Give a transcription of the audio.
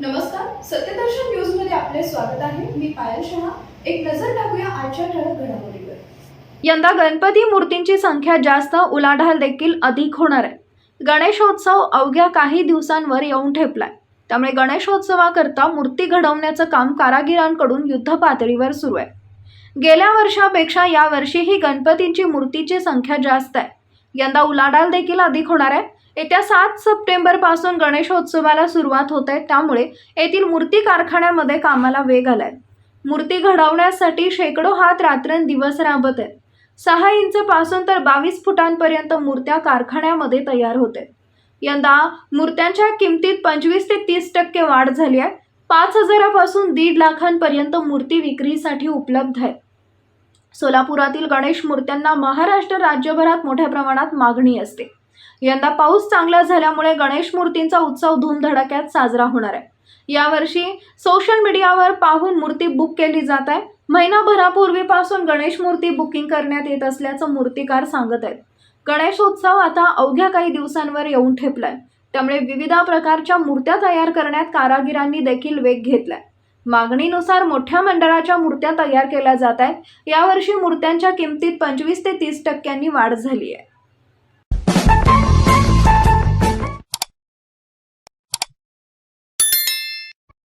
नमस्कार सत्यदर्शन न्यूजमध्ये आपले स्वागत आहे. मी पायल शहा. एक नजर टाकूया आजच्या ठळक घडामोडीवर. यंदा गणपती मूर्तींची संख्या जास्त उलाढाल देखील अधिक होणार आहे. गणेशोत्सव अवघ्या काही दिवसांवर येऊन ठेपलाय. त्यामुळे गणेशोत्सवाकरता मूर्ती घडवण्याचं काम कारागिरांकडून युद्ध पातळीवर सुरू आहे. गेल्या वर्षापेक्षा यावर्षीही गणपतींची मूर्तीची संख्या जास्त आहे. यंदा उलाढाल देखील अधिक होणार आहे. येत्या सात सप्टेंबरपासून गणेशोत्सवाला सुरुवात होत आहे. त्यामुळे येथील मूर्ती कारखान्यामध्ये कामाला वेग आलाय. मूर्ती घडवण्यासाठी शेकडो हात रात्रंदिवस राबत आहेत. सहा इंच पासून तर बावीस फुटांपर्यंत मूर्त्या कारखान्यामध्ये तयार होते यंदा मूर्त्यांच्या किमतीत पंचवीस ते तीस टक्के वाढ झाली आहे. पाच हजारापासून दीड लाखांपर्यंत मूर्ती विक्रीसाठी उपलब्ध आहे. सोलापुरातील गणेश मूर्त्यांना महाराष्ट्र राज्यभरात मोठ्या प्रमाणात मागणी असते. यंदा पाऊस चांगला झाल्यामुळे गणेश मूर्तींचा उत्सव धूमधडाक्यात साजरा होणार आहे. यावर्षी सोशल मीडियावर पाहून मूर्ती बुक केली जात आहे. महिनाभरापूर्वीपासून गणेश मूर्ती बुकिंग करण्यात येत असल्याचं मूर्तिकार सांगत आहेत. गणेशोत्सव आता अवघ्या काही दिवसांवर येऊन ठेपलाय. त्यामुळे विविध प्रकारच्या मूर्त्या तयार करण्यात कारागिरांनी देखील वेग घेतलाय. मागणीनुसार मोठ्या मंडळाच्या मूर्त्या तयार केल्या जात आहेत. यावर्षी मूर्त्यांच्या किमतीत पंचवीस ते तीस टक्क्यांनी वाढ झाली आहे.